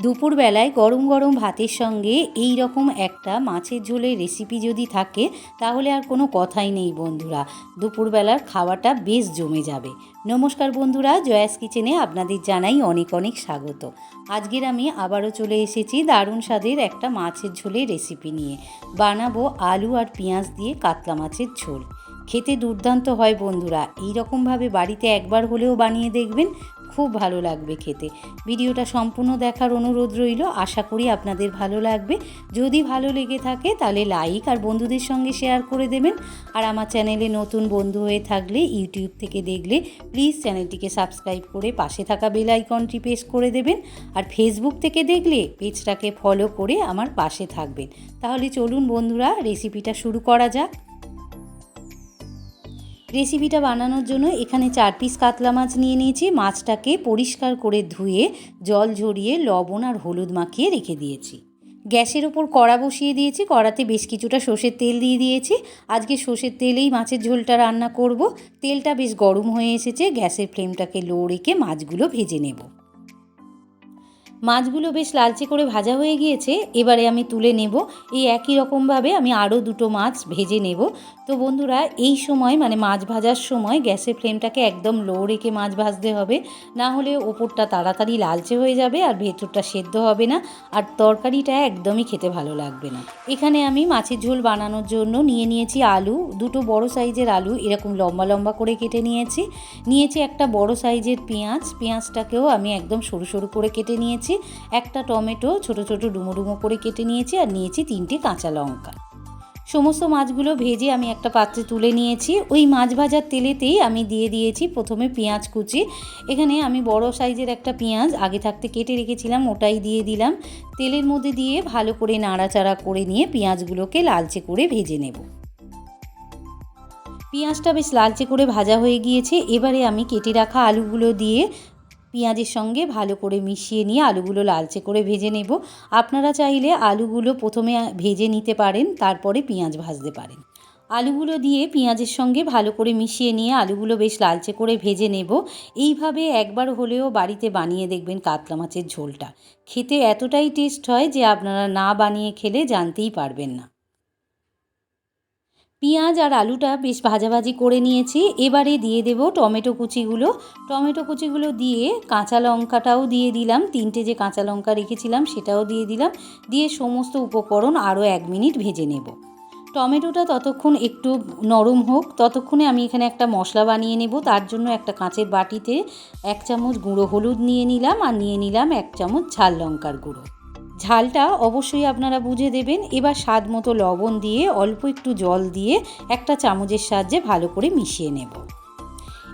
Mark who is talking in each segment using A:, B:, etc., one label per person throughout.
A: দুপুরবেলায় গরম গরম ভাতের সঙ্গে এই রকম একটা মাছের ঝোলের রেসিপি যদি থাকে, তাহলে আর কোনো কথাই নেই বন্ধুরা। দুপুরবেলার খাওয়াটা বেশ জমে যাবে। নমস্কার বন্ধুরা, জয়াস কিচেনে আপনাদের জানাই অনেক অনেক স্বাগত। আজকের আমি আবারও চলে এসেছি দারুণ স্বাদের একটা মাছের ঝোলের রেসিপি নিয়ে। বানাবো আলু আর পেঁয়াজ দিয়ে কাতলা মাছের ঝোল। খেতে দুর্দান্ত হয় বন্ধুরা। এই রকমভাবে বাড়িতে একবার হলেও বানিয়ে দেখবেন। খুব ভালো লাগবে খেতে। ভিডিওটা সম্পূর্ণ দেখার অনুরোধ রইল। আশা করি আপনাদের ভালো লাগবে। যদি ভালো লেগে থাকে তাহলে লাইক আর বন্ধুদের সঙ্গে শেয়ার করে দেবেন। আর আমার চ্যানেলে নতুন বন্ধু হয়ে থাকলে ইউটিউব থেকে দেখলে প্লিজ চ্যানেলটিকে সাবস্ক্রাইব করে পাশে থাকা বেল আইকনটি প্রেস করে দেবেন। আর ফেসবুক থেকে দেখলে পেজটাকে ফলো করে আমার পাশে থাকবেন। তাহলে চলুন বন্ধুরা রেসিপিটা শুরু করা যাক। রেসিপিটা বানানোর জন্য এখানে চার পিস কাতলা মাছ নিয়ে নিয়েছি। মাছটাকে পরিষ্কার করে ধুয়ে, জল ঝরিয়ে, লবণ আর হলুদ মাখিয়ে রেখে দিয়েছি। গ্যাসের ওপর কড়া বসিয়ে দিয়েছি। কড়াতে বেশ কিছুটা সর্ষের তেল দিয়ে দিয়েছি। আজকে সর্ষের তেলেই মাছের ঝোলটা রান্না করব। তেলটা বেশ গরম হয়ে এসেছে। গ্যাসের ফ্লেমটাকে লো রেখে মাছগুলো ভেজে নেব। মাছগুলো বেশ লালচে করে ভাজা হয়ে গিয়েছে। এবারে আমি তুলে নেব। এই একই রকমভাবে আমি আরও দুটো মাছ ভেজে নেব। তো বন্ধুরা, এই সময় মানে মাছ ভাজার সময় গ্যাসের ফ্লেমটাকে একদম লো রেখে মাছ ভাজতে হবে। না হলে ওপরটা তাড়াতাড়ি লালচে হয়ে যাবে আর ভেতরটা সেদ্ধ হবে না আর তরকারিটা একদমই খেতে ভালো লাগবে না। এখানে আমি মাছের ঝোল বানানোর জন্য নিয়ে নিয়েছি আলু, দুটো বড় সাইজের আলু, এরকম লম্বা লম্বা করে কেটে নিয়েছি। নিয়েছি একটা বড় সাইজের পেঁয়াজ, পেঁয়াজটাকেও আমি একদম সরু সরু করে কেটে নিয়েছি। একটা টমেটো, ছোট ছোট ডুমো ডুমো করে কেটে নিয়েছি আর নিয়েছি তিনটে কাঁচা লঙ্কা। সমস্ত মাছগুলো ভেজে আমি একটা পাত্রে তুলে নিয়েছি। ওই মাছ ভাজার তেলেতেই আমি দিয়ে দিয়েছি প্রথমে পেঁয়াজ কুচি। এখানে আমি বড় সাইজের একটা পেঁয়াজ আগে থাকতে কেটে রেখেছিলাম, ওটাই দিয়ে দিলাম। তেলের মধ্যে দিয়ে ভালো করে নাড়াচাড়া করে নিয়ে পেঁয়াজগুলোকে লালচে করে ভেজে নেব। পেঁয়াজটা বেশ লালচে করে ভাজা হয়ে গিয়েছে। এবারে আমি কেটে রাখা আলুগুলো দিয়ে পেঁয়াজের সঙ্গে ভালো করে মিশিয়ে নিয়ে আলুগুলো লালচে করে ভেজে নেব। আপনারা চাইলে আলুগুলো প্রথমে ভেজে নিতে পারেন, তারপরে পেঁয়াজ ভাজতে পারেন। আলুগুলো দিয়ে পেঁয়াজের সঙ্গে ভালো করে মিশিয়ে নিয়ে আলুগুলো বেশ লালচে করে ভেজে নেব। এইভাবে একবার হলেও বাড়িতে বানিয়ে দেখবেন কাতলা মাছের ঝোলটা। খেতে এতটাই টেস্ট হয় যে আপনারা না বানিয়ে খেলে জানতেই পারবেন না। পেঁয়াজ আর আলুটা বেশ ভাজাভাজি করে নিয়েছি। এবারে দিয়ে দেব টমেটো কুচিগুলো। টমেটো কুচিগুলো দিয়ে কাঁচা লঙ্কাটাও দিয়ে দিলাম। তিনটে যে কাঁচা লঙ্কা রেখেছিলাম সেটাও দিয়ে দিলাম। দিয়ে সমস্ত উপকরণ আরও এক মিনিট ভেজে নেব। টমেটোটা ততক্ষণ একটু নরম হোক। ততক্ষণে আমি এখানে একটা মশলা বানিয়ে নেব। তার জন্য একটা কাঁচের বাটিতে এক চামচ গুঁড়ো হলুদ নিয়ে নিলাম আর নিয়ে নিলাম এক চামচ ঝাল লঙ্কার গুঁড়ো। ঝালটা অবশ্যই আপনারা বুঝে দেবেন। এবার স্বাদ মতো লবণ দিয়ে অল্প একটু জল দিয়ে একটা চামচের সাহায্যে ভালো করে মিশিয়ে নেব।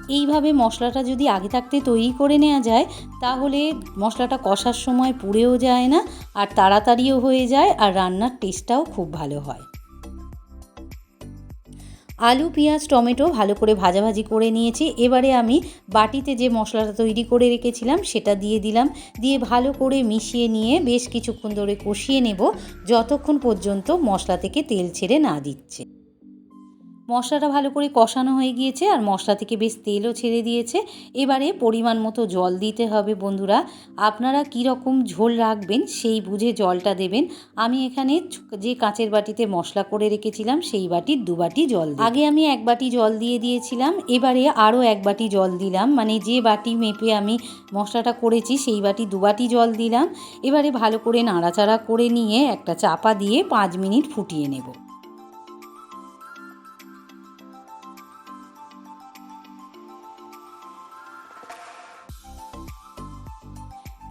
A: এইভাবে মশলাটা যদি আগে থাকতে তৈরি করে নেওয়া যায়, তাহলে মশলাটা কষার সময় পুড়েও যায় না, আর তাড়াতাড়িও হয়ে যায়, আর রান্নার টেস্টটাও খুব ভালো হয়। আলু, পেঁয়াজ, টমেটো ভালো করে ভাজাভাজি করে নিয়েছি। এবারে আমি বাটিতে যে মশলাটা তৈরি করে রেখেছিলাম সেটা দিয়ে দিলাম। দিয়ে ভালো করে মিশিয়ে নিয়ে বেশ কিছুক্ষণ ধরে কষিয়ে নেব, যতক্ষণ পর্যন্ত মশলা থেকে তেল ছেড়ে না দিচ্ছে। মশলাটা ভালো করে কষানো হয়ে গিয়েছে আর মশলা থেকে বেশ তেলও ছেড়ে দিয়েছে। এবারে পরিমাণ মতো জল দিতে হবে বন্ধুরা। আপনারা কী রকম ঝোল রাখবেন সেই বুঝে জলটা দেবেন। আমি এখানে যে কাঁচের বাটিতে মশলা করে রেখেছিলাম সেই বাটির দু বাটি জল আগে আমি এক বাটি জল দিয়ে দিয়েছিলাম, এবারে আরও এক বাটি জল দিলাম। মানে যে বাটি মেপে আমি মশলাটা করেছি সেই বাটি দু বাটি জল দিলাম। এবারে ভালো করে নাড়াচাড়া করে নিয়ে একটা চাপা দিয়ে পাঁচ মিনিট ফুটিয়ে নেব।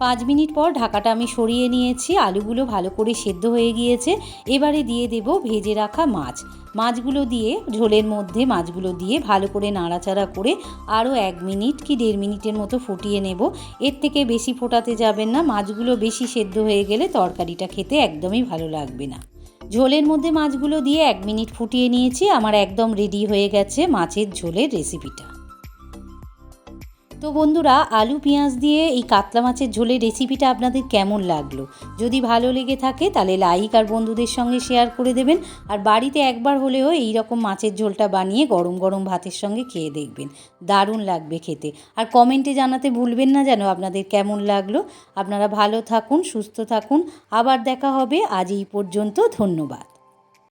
A: পাঁচ মিনিট পর ঢাকাটা আমি সরিয়ে নিয়েছি, আলুগুলো ভালো করে সেদ্ধ হয়ে গিয়েছে। এবারে দিয়ে দেব ভেজে রাখা মাছ। মাছগুলো দিয়ে ঝোলের মধ্যে মাছগুলো দিয়ে ভালো করে নাড়াচাড়া করে আরও এক মিনিট কি দেড় মিনিটের মতো ফুটিয়ে নেব। এর থেকে বেশি ফোটাতে যাবেন না, মাছগুলো বেশি সেদ্ধ হয়ে গেলে তরকারিটা খেতে একদমই ভালো লাগবে না। ঝোলের মধ্যে মাছগুলো দিয়ে এক মিনিট ফুটিয়ে নিয়েছি, আমার একদম রেডি হয়ে গেছে মাছের ঝোলের রেসিপিটা। তো বন্ধুরা, আলু, পেঁয়াজ দিয়ে এই কাতলা মাছের ঝোলের রেসিপিটা আপনাদের কেমন লাগল? যদি ভালো লেগে থাকে, তাহলে লাইক আর বন্ধুদের সঙ্গে শেয়ার করে দেবেন। আর বাড়িতে একবার হলেও এই রকম মাছের ঝোলটা বানিয়ে গরম গরম ভাতের সঙ্গে খেয়ে দেখবেন। দারুণ লাগবে খেতে। আর কমেন্টে জানাতে ভুলবেন না যেন আপনাদের কেমন লাগল। আপনারা ভালো থাকুন, সুস্থ থাকুন। আবার দেখা হবে। আজ এই পর্যন্ত ধন্যবাদ।